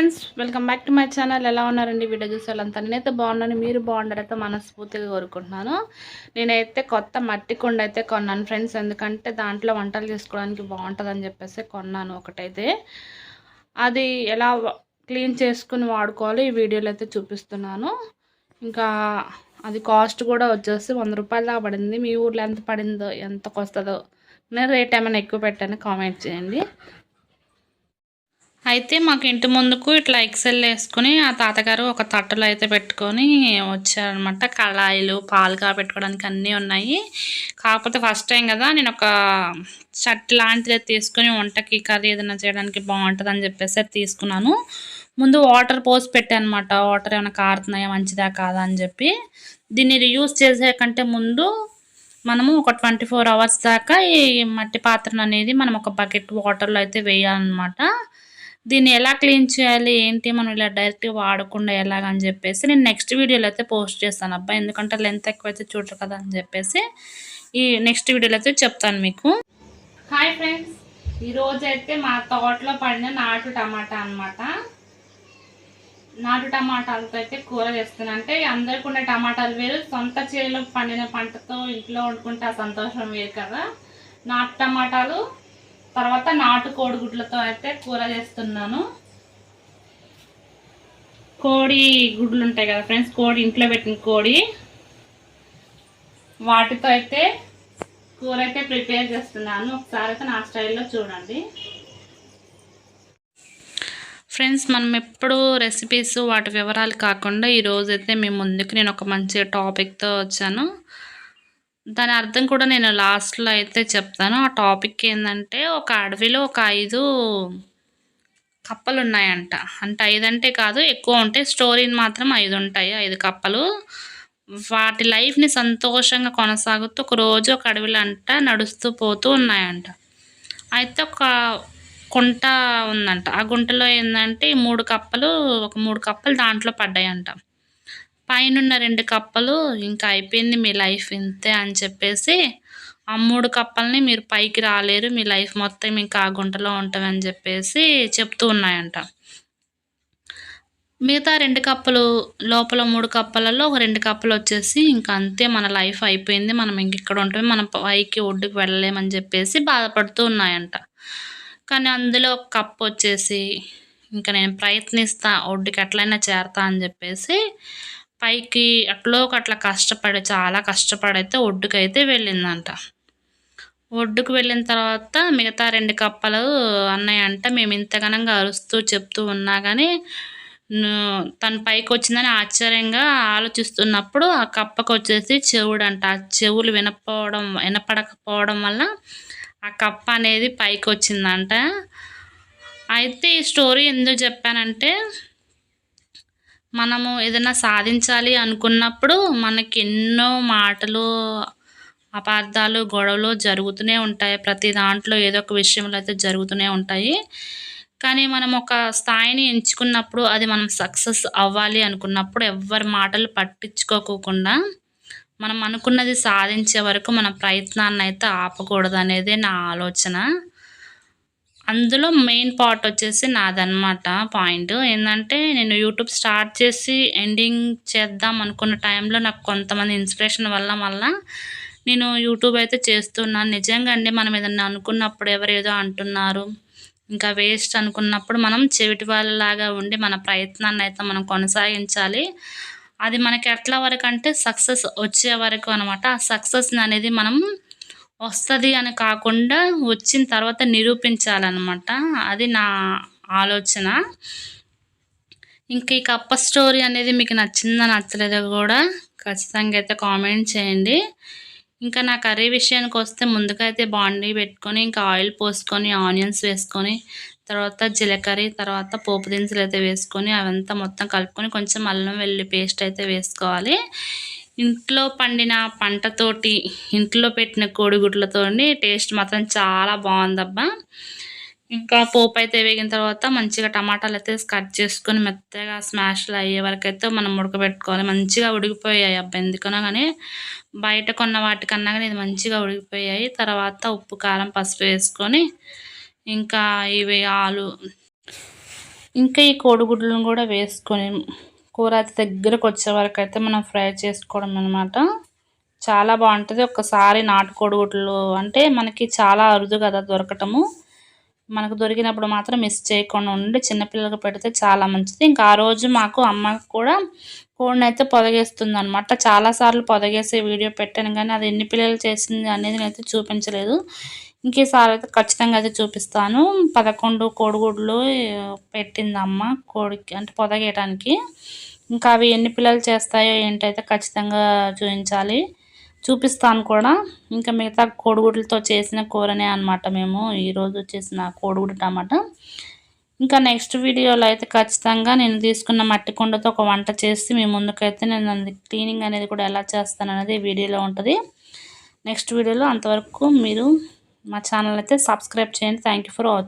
Friends welcome back to my channel. ఎలా ఉన్నారండి video చూసే వాళ్ళంతా? నేనైతే బాగున్నాను. మీరు బాగుండారైతే మనస్ఫూర్తిగా కోరుకుంటున్నాను. నేనైతే కొత్త మట్టి కొండ అయితే కొన్నాను ఫ్రెండ్స్. ఎందుకంటే దాంట్లో వంటలు చేసుకోవడానికి బాగుంటుందని చెప్పేసి కొన్నాను ఒకటైతే. అది ఎలా క్లీన్ చేసుకుని వాడుకోవాలి ఈ వీడియోలో అయితే చూపిస్తున్నాను. ఇంకా అది కాస్ట్ కూడా వచ్చేసి వంద రూపాయల దాకా పడింది. మీ ఊర్లో ఎంత పడిందో ఎంతకు వస్తుందో నేను రేట్ ఏమైనా ఎక్కువ పెట్టాను కామెంట్ చేయండి. అయితే మాకు ఇంటి ముందుకు ఇట్లా ఎక్సెల్ వేసుకుని ఆ తాతగారు ఒక తట్టలో అయితే పెట్టుకొని వచ్చారనమాట కళాయిలు పాలుగా పెట్టుకోవడానికి అన్నీ ఉన్నాయి. కాకపోతే ఫస్ట్ టైం కదా నేను ఒక షర్ట్ లాంటిది తీసుకుని వంటకి కర్రీ ఏదైనా చేయడానికి బాగుంటుంది అని చెప్పేసి తీసుకున్నాను. ముందు వాటర్ పోసి పెట్టాను అనమాట వాటర్ ఏమైనా కారుతున్నాయా మంచిదా కాదా అని చెప్పి. దీన్ని రియూజ్ చేసే కంటే ముందు మనము ఒక ట్వంటీ ఫోర్ అవర్స్ దాకా ఈ మట్టి పాత్రను అనేది మనం ఒక బకెట్ వాటర్లో అయితే వేయాలన్నమాట. దీన్ని ఎలా క్లీన్ చేయాలి ఏంటి మనం ఇలా డైరెక్ట్గా వాడకుండా ఎలాగని చెప్పేసి నేను నెక్స్ట్ వీడియోలో అయితే పోస్ట్ చేస్తాను. అబ్బా ఎందుకంటే లెంత్ ఎక్కువైతే చూడరు కదా అని చెప్పేసి ఈ నెక్స్ట్ వీడియోలో అయితే చెప్తాను మీకు. హాయ్ ఫ్రెండ్స్ ఈరోజు అయితే మా తోటలో పడిన నాటు టమాటా అనమాట నాటు టమాటాలతో అయితే కూర చేస్తున్నాను. అంటే అందరికి ఉండే టమాటాలు వేరు సొంత చేలో పండిన పంటతో ఇంట్లో వండుకుంటే ఆ సంతోషం వేరు కదా. నాటు టమాటాలు తర్వాత నాటు కోడిగుడ్లతో అయితే కూర చేస్తున్నాను. కోడి గుడ్లు ఉంటాయి కదా ఫ్రెండ్స్ కోడి ఇంట్లో పెట్టిన కోడి. వాటితో అయితే కూర అయితే ప్రిపేర్ చేస్తున్నాను. ఒకసారి అయితే నా స్టైల్లో చూడండి. ఫ్రెండ్స్ మనం ఎప్పుడు రెసిపీస్ వాటి వివరాలు కాకుండా ఈరోజైతే అయితే మీ ముందుకు నేను ఒక మంచి టాపిక్తో వచ్చాను. దాని అర్థం కూడా నేను లాస్ట్లో అయితే చెప్తాను. ఆ టాపిక్ ఏంటంటే ఒక అడవిలో ఒక ఐదు కప్పలు ఉన్నాయంట అంటే ఐదు అంటే కాదు ఎక్కువ ఉంటాయి స్టోరీని మాత్రం ఐదు ఉంటాయి. ఐదు కప్పలు. వాటి లైఫ్ని సంతోషంగా కొనసాగుతూ ఒక రోజు ఒక అడవిలో అంట నడుస్తూ పోతూ ఉన్నాయంట. అయితే ఒక కుంట ఉందంట. ఆ గుంటలో ఏంటంటే మూడు కప్పలు ఒక మూడు కప్పలు దాంట్లో పడ్డాయంట. పైనున్న రెండు కప్పలు ఇంకా అయిపోయింది మీ లైఫ్ ఇంతే అని చెప్పేసి ఆ మూడు కప్పల్ని మీరు పైకి రాలేరు మీ లైఫ్ మొత్తం ఇంకా ఆ గుంటలో ఉంటామని చెప్పేసి చెప్తూ ఉన్నాయంట. మిగతా రెండు కప్పలు లోపల మూడు కప్పలలో ఒక రెండు కప్పలు వచ్చేసి ఇంకా అంతే మన లైఫ్ అయిపోయింది మనం ఇంక ఇక్కడ ఉంటాం మనం పైకి ఒడ్డుకు వెళ్ళలేమని చెప్పేసి బాధపడుతూ ఉన్నాయంట. కానీ అందులో ఒక కప్పు వచ్చేసి ఇంకా నేను ప్రయత్నిస్తా ఒడ్డుకి ఎట్లయినా చేరతా అని చెప్పేసి పైకి అట్లో అట్లా కష్టపడి చాలా కష్టపడైతే ఒడ్డుకైతే వెళ్ళిందంట. ఒడ్డుకు వెళ్ళిన తర్వాత మిగతా రెండు కప్పలు అన్నాయంట మేము ఇంతగానంగా అరుస్తూ చెప్తూ ఉన్నా కానీ తన పైకి వచ్చిందని ఆశ్చర్యంగా ఆలోచిస్తున్నప్పుడు ఆ కప్పకు వచ్చేసి చెవుడంట. ఆ చెవులు వినపోవడం వినపడకపోవడం వల్ల ఆ కప్ప అనేది పైకి వచ్చిందంట అయితే ఈ స్టోరీ ఎందుకు చెప్పానంటే మనము ఏదైనా సాధించాలి అనుకున్నప్పుడు మనకి ఎన్నో మాటలు అపార్థాలు గొడవలు జరుగుతూనే ఉంటాయి. ప్రతి దాంట్లో ఏదో ఒక విషయంలో అయితే జరుగుతూనే ఉంటాయి. కానీ మనం ఒక స్థాయిని ఎంచుకున్నప్పుడు అది మనం సక్సెస్ అవ్వాలి అనుకున్నప్పుడు ఎవరి మాటలు పట్టించుకోకుండా మనం అనుకున్నది సాధించే వరకు మన ప్రయత్నాన్ని అయితే ఆపకూడదు అనేది నా ఆలోచన. అందులో మెయిన్ పార్ట్ వచ్చేసి నాదనమాట పాయింట్ ఏంటంటే నేను యూట్యూబ్ స్టార్ట్ చేసి ఎండింగ్ చేద్దాం అనుకున్న టైంలో నాకు కొంతమంది ఇన్స్పిరేషన్ వల్ల వల్ల నేను యూట్యూబ్ అయితే చేస్తున్నాను. నిజంగా అండి మనం ఏదన్నా అనుకున్నప్పుడు ఎవరేదో అంటున్నారు ఇంకా వేస్ట్ అనుకున్నప్పుడు మనం చెవిటి వాళ్ళలాగా ఉండి మన ప్రయత్నాన్ని అయితే మనం కొనసాగించాలి. అది మనకి ఎట్లా వరకు అంటే సక్సెస్ వచ్చే వరకు అనమాట ఆ సక్సెస్ అనేది మనం వస్తుంది అని కాకుండా వచ్చిన తర్వాత నిరూపించాలన్నమాట. అది నా ఆలోచన. ఇంకా ఈ కప్ప స్టోరీ అనేది మీకు నచ్చిందా నచ్చలేదో కూడా ఖచ్చితంగా అయితే కామెంట్ చేయండి. ఇంకా నా కర్రీ విషయానికి వస్తే ముందుగా అయితే బాండీ పెట్టుకొని ఇంకా ఆయిల్ పోసుకొని ఆనియన్స్ వేసుకొని తర్వాత జీలకర్ర తర్వాత పోపు దినుసులు అయితే వేసుకొని అవంతా మొత్తం కలుపుకొని కొంచెం అల్లం వెల్లి పేస్ట్ అయితే వేసుకోవాలి. ఇంట్లో పండిన పంటతోటి ఇంట్లో పెట్టిన కోడిగుడ్లతో టేస్ట్ మాత్రం చాలా బాగుందబ్బా. ఇంకా పోపు అయితే వేగిన తర్వాత మంచిగా టమాటాలు అయితే కట్ చేసుకొని మెత్తగా స్మాష్లు అయ్యే వరకు అయితే మనం ఉడకబెట్టుకోవాలి. మంచిగా ఉడికిపోయాయి అబ్బా. ఎందుకన్నా కానీ బయట కొన్న వాటికన్నా కానీ ఇది మంచిగా ఉడికిపోయాయి. తర్వాత ఉప్పు కారం పసుపు వేసుకొని ఇంకా ఇవి ఆలు. ఇంకా ఈ కోడిగుడ్లను కూడా వేసుకొని కూర అయితే దగ్గరకు వచ్చే వరకు అయితే మనం ఫ్రై చేసుకోవడం అనమాట చాలా బాగుంటుంది. ఒక్కసారి నాటుకోడి గుడ్లు అంటే మనకి చాలా అరుదు కదా దొరకటము. మనకు దొరికినప్పుడు మాత్రం మిస్ చేయకుండా ఉండి చిన్నపిల్లలకు పెడితే చాలా మంచిది. ఇంకా ఆ రోజు మాకు అమ్మకు కూడా కోడిని అయితే పొదగేస్తుంది అనమాట చాలాసార్లు పొదగేసే వీడియో పెట్టాను కానీ అది ఎన్ని పిల్లలు చేసింది అనేది నేనైతే చూపించలేదు. ఇంకేసారి అయితే ఖచ్చితంగా అయితే చూపిస్తాను. పదకొండు కోడిగుడ్లు పెట్టింది అమ్మ కోడికి అంటే పొదగేయటానికి. ఇంకా అవి ఎన్ని పిల్లలు చేస్తాయో ఏంటైతే ఖచ్చితంగా చూపించాలి చూపిస్తాను కూడా. ఇంకా మిగతా కోడిగుడ్లతో చేసిన కూరనే అనమాట మేము. ఈరోజు చేసిన కోడిగుడ్డు టమాటా. ఇంకా నెక్స్ట్ వీడియోలో అయితే ఖచ్చితంగా నేను తీసుకున్న మట్టి కుండతో ఒక వంట చేసి మీ ముందుకైతే నేను క్లీనింగ్ అనేది కూడా ఎలా చేస్తాను అనేది వీడియోలో ఉంటుంది. నెక్స్ట్ వీడియోలో అంతవరకు మీరు మా ఛానల్ అయితే సబ్స్క్రైబ్ చేయండి. Thank for watching